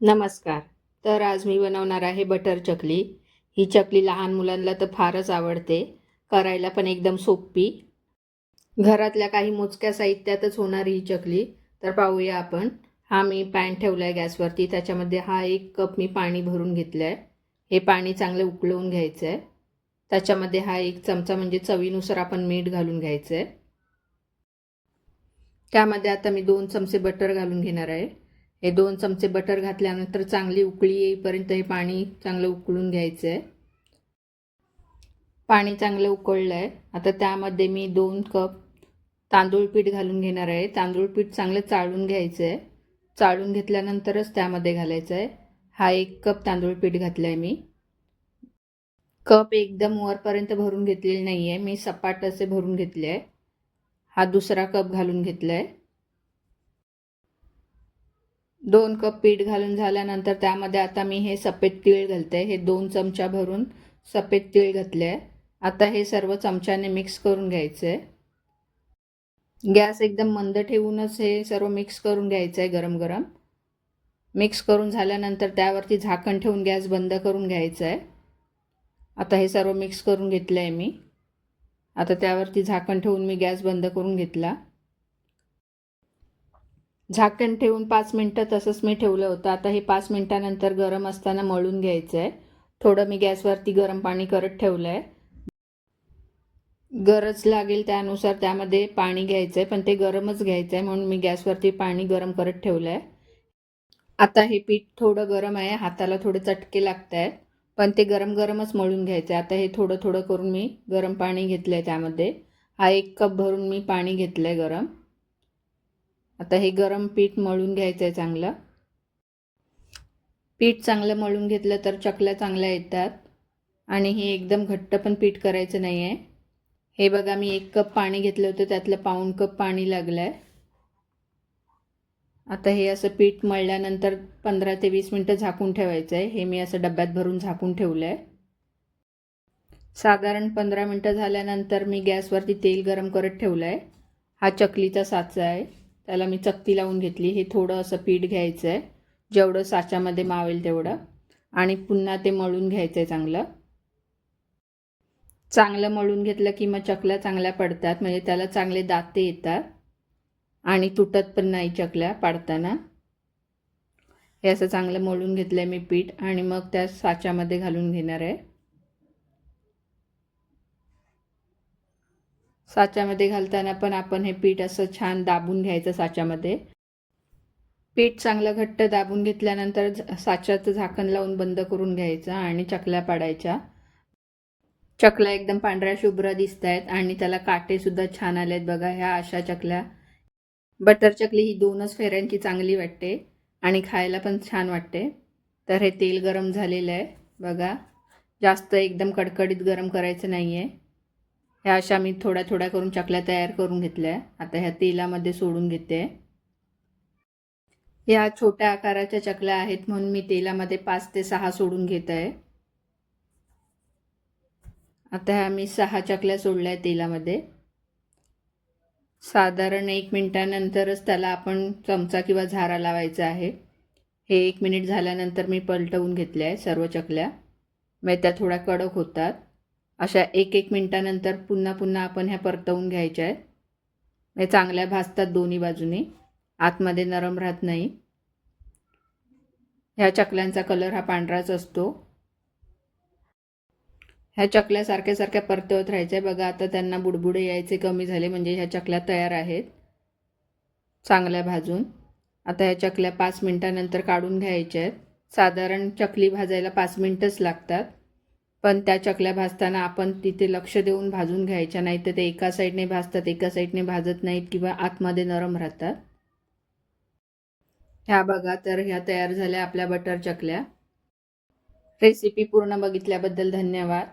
नमस्कार. तर आज मी बनवणार आहे बटर चकली. ही चकली लहान मुलांना तर फारच आवडते. करायला पण एकदम सोपी. घरातल्या काही मोजक्या साहित्यातच होणारी ही चकली. तर पाहूया आपण. हा मी पॅन ठेवला आहे गॅसवरती. त्याच्यामध्ये हा एक कप मी पाणी भरून घेतलं आहे हे पाणी चांगलं उकळवून घ्यायचं आहे त्याच्यामध्ये हा एक चमचा म्हणजे चवीनुसार आपण मीठ घालून घ्यायचं आहे त्यामध्ये आता मी दोन चमचे बटर घालून घेणार आहे. हे दोन चमचे बटर घातल्यानंतर चांगली उकळी येईपर्यंत हे पाणी चांगलं उकळून घ्यायचं आहे पाणी चांगलं उकळलं आहे आता त्यामध्ये मी दोन कप तांदूळ पीठ घालून घेणार आहे. तांदूळ पीठ चांगलं चाळून घ्यायचं आहे चाळून घेतल्यानंतरच त्यामध्ये घालायचं आहे हा एक कप तांदूळ पीठ घातलं आहे मी. कप एकदम वरपर्यंत भरून घेतलेली नाही आहे मी सपाट असे भरून घेतले आहे हा दुसरा कप घालून घेतला आहे दोन कप पीठ घालून झाल्यानंतर त्यामध्ये आता मी हे सफेद तीळ घालते. हे दोन चमचा भरून सफेद तीळ घातले आहे आता हे सर्व चमच्याने मिक्स करून घ्यायचं. आहे गॅस एकदम मंद ठेवूनच हे सर्व मिक्स करून घ्यायचं आहे गरम गरम मिक्स करून झाल्यानंतर त्यावरती झाकण ठेवून गॅस बंद करून घ्यायचं आहे आता हे सर्व मिक्स करून घेतलं आहे मी. आता त्यावरती झाकण ठेवून मी गॅस बंद करून घेतला. झाकण ठेवून पाच मिनटं तसंच मी ठेवलं होतं. आता हे पाच मिनटानंतर गरम असताना मळून घ्यायचं आहे थोडं मी गॅसवरती गरम पाणी करत ठेवलं आहे गरज लागेल त्यानुसार त्यामध्ये पाणी घ्यायचं आहे पण ते गरमच घ्यायचं आहे म्हणून मी गॅसवरती पाणी गरम करत ठेवलं आहे आता हे पीठ थोडं गरम आहे हाताला थोडे चटके लागत आहेत पण ते गरम गरमच मळून घ्यायचं आहे आता हे थोडं थोडं करून मी गरम पाणी घेतलं आहे त्यामध्ये. हा एक कप भरून मी पाणी घेतलं आहे गरम. आता हे गरम पीठ मळून घ्यायचं आहे चांगलं. पीठ चांगलं मळून घेतलं तर चकल्या चांगल्या येतात. आणि हे एकदम घट्ट पण पीठ करायचं नाही आहे हे बघा मी एक कप पाणी घेतलं होतं त्यातलं पाऊण कप पाणी लागलं आहे आता हे असं पीठ मळल्यानंतर पंधरा ते वीस मिनटं झाकून ठेवायचं आहे हे मी असं डब्यात भरून झाकून ठेवलं आहे साधारण पंधरा मिनटं झाल्यानंतर मी गॅसवरती तेल गरम करत ठेवलं आहे हा चकलीचा साचा आहे. त्याला मी चकती लावून घेतली. हे थोडं असं पीठ घ्यायचं आहे जेवढं साच्यामध्ये मावेल तेवढं. आणि पुन्हा ते मळून घ्यायचं आहे चांगलं. चांगलं मळून घेतलं की मग चकल्या चांगल्या पडतात. म्हणजे त्याला चांगले दाते येतात. आणि तुटत पण नाही चकल्या पाडताना. हे असं चांगलं मळून घेतलं आहे मी पीठ. आणि मग त्या साच्यामध्ये घालून घेणार आहे. साच्यामध्ये घालताना पण आपण हे पीठ असं छान दाबून घ्यायचं साच्यामध्ये. पीठ चांगलं घट्ट दाबून घेतल्यानंतर साच्याचं झाकण लावून बंद करून घ्यायचं आणि चकल्या पाडायच्या. चकल्या एकदम पांढऱ्या शुभ्र दिसत आहेत आणि त्याला काटेसुद्धा छान आले आहेत बघा ह्या अशा चकल्या. बटर चकली ही दोनच फेऱ्यांची चांगली वाटते आणि खायला पण छान वाटते. तर हे तेल गरम झालेलं आहे बघा. जास्त एकदम कडकडीत गरम करायचं नाही आहे ह्या अशा मी थोड्या थोड्या करून चकल्या तयार करून घेतल्या. आता ह्या तेलामध्ये सोडून घेते. ह्या छोट्या आकाराच्या चकल्या आहेत म्हणून मी तेलामध्ये पाच ते सहा सोडून घेत आहे. आता ह्या मी सहा चकल्या सोडल्या आहे तेलामध्ये. साधारण एक मिनटानंतरच त्याला आपण चमचा किंवा झारा लावायचा आहे. हे एक मिनिट झाल्यानंतर मी पलटवून घेतले आहे सर्व चकल्या. मग त्या थोड्या कडक होतात. अशा एक एक मिनटानंतर पुन्हा पुन्हा आपण ह्या परतवून घ्यायच्या आहेत. म्हणजे चांगल्या भाजतात दोन्ही बाजूने. आतमध्ये नरम राहत नाही. ह्या चकल्यांचा कलर हा पांढराच असतो. ह्या चकल्या सारख्या सारख्या परतवत राहायच्या. बघा आता त्यांना बुडबुडे यायचे कमी झाले म्हणजे ह्या चकल्या तयार आहेत. चांगल्या भाजून. आता ह्या चकल्या पाच मिनटानंतर काढून घ्यायच्या आहेत. साधारण चकली भाजायला पाच मिनटंच लागतात. पण त्या चकल्या भाजताना आपण तिथे लक्ष देऊन भाजून घ्यायच्या नाही तर ते एका साईडने भाजतात एका साईडने भाजत नाहीत किंवा आतमध्ये नरम राहतात. ह्या बघा तर ह्या तयार झाल्या आपल्या बटर चकल्या. रेसिपी पूर्ण बघितल्याबद्दल धन्यवाद.